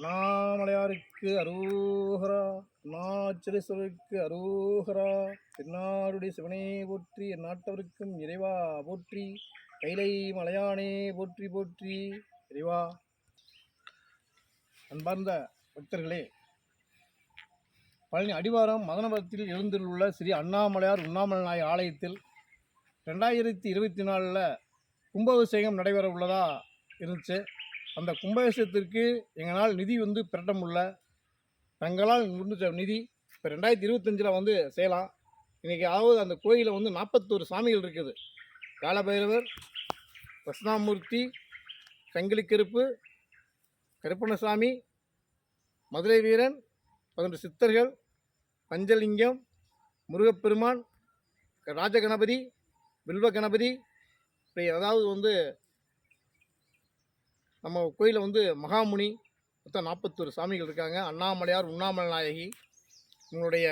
அண்ணாமலையாருக்கு அரோகரா அருணாச்சலேஸ்வரருக்கு அரோகரா திருநாடுடைய சிவனே போற்றி என் நாட்டவருக்கும் இறைவா போற்றி கைலை மலையானே போற்றி போற்றி இறைவா. அன்பார்ந்த பக்தர்களே பழனி அடிவாரம் மதனபுரத்தில் எழுந்துள்ள ஸ்ரீ அண்ணாமலையார் உண்ணாமலை ஆலயத்தில் ரெண்டாயிரத்தி இருபத்தி நாலில் கும்பாபிஷேகம் நடைபெற உள்ளதாக இருந்துச்சு. அந்த கும்பாபிஷேகத்திற்கு எங்களால் நிதி வந்து திரட்ட முடியல. தங்களால் முடிஞ்ச நிதி இப்போ ரெண்டாயிரத்தி இருபத்தஞ்சில் வந்து செய்யலாம். இன்றைக்கி ஆவது அந்த கோயிலில் வந்து நாற்பத்தோரு சாமிகள் இருக்குது. காலபைரவர் கிருஷ்ணாமூர்த்தி சங்கிலி கருப்பு கருப்பணசாமி மதுரை வீரன் பதினொன்று சித்தர்கள் பஞ்சலிங்கம் முருகப்பெருமான் ராஜகணபதி வில்வ கணபதி இப்படி அதாவது வந்து நம்ம கோயிலில் வந்து மகாமுனி மொத்தம் நாற்பத்தொரு சாமிகள் இருக்காங்க. அண்ணாமலையார் உண்ணாமலை நாயகி உங்களுடைய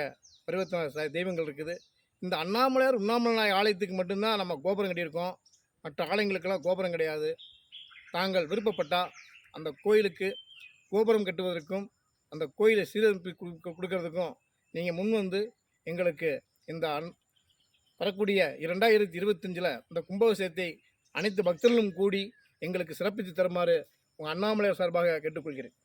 பரிவர்த்தனை தெய்வங்கள் இருக்குது. இந்த அண்ணாமலையார் உண்ணாமலை நாயகி ஆலயத்துக்கு மட்டும்தான் நம்ம கோபுரம் கட்டியிருக்கோம். மற்ற ஆலயங்களுக்கெல்லாம் கோபுரம் கிடையாது. தாங்கள் விருப்பப்பட்டால் அந்த கோயிலுக்கு கோபுரம் கட்டுவதற்கும் அந்த கோயிலை சீரமைப்பு கொடுக்கறதுக்கும் நீங்கள் முன் வந்து எங்களுக்கு இந்த அன் வரக்கூடிய இரண்டாயிரத்தி இருபத்தஞ்சில் இந்த கும்பாபிஷேகத்தை அனைத்து பக்தர்களும் கூடி எங்களுக்கு சிறப்பித்து தருமாறு உங்கள் அண்ணாமலையார் சார்பாக கேட்டுக்கொள்கிறேன்.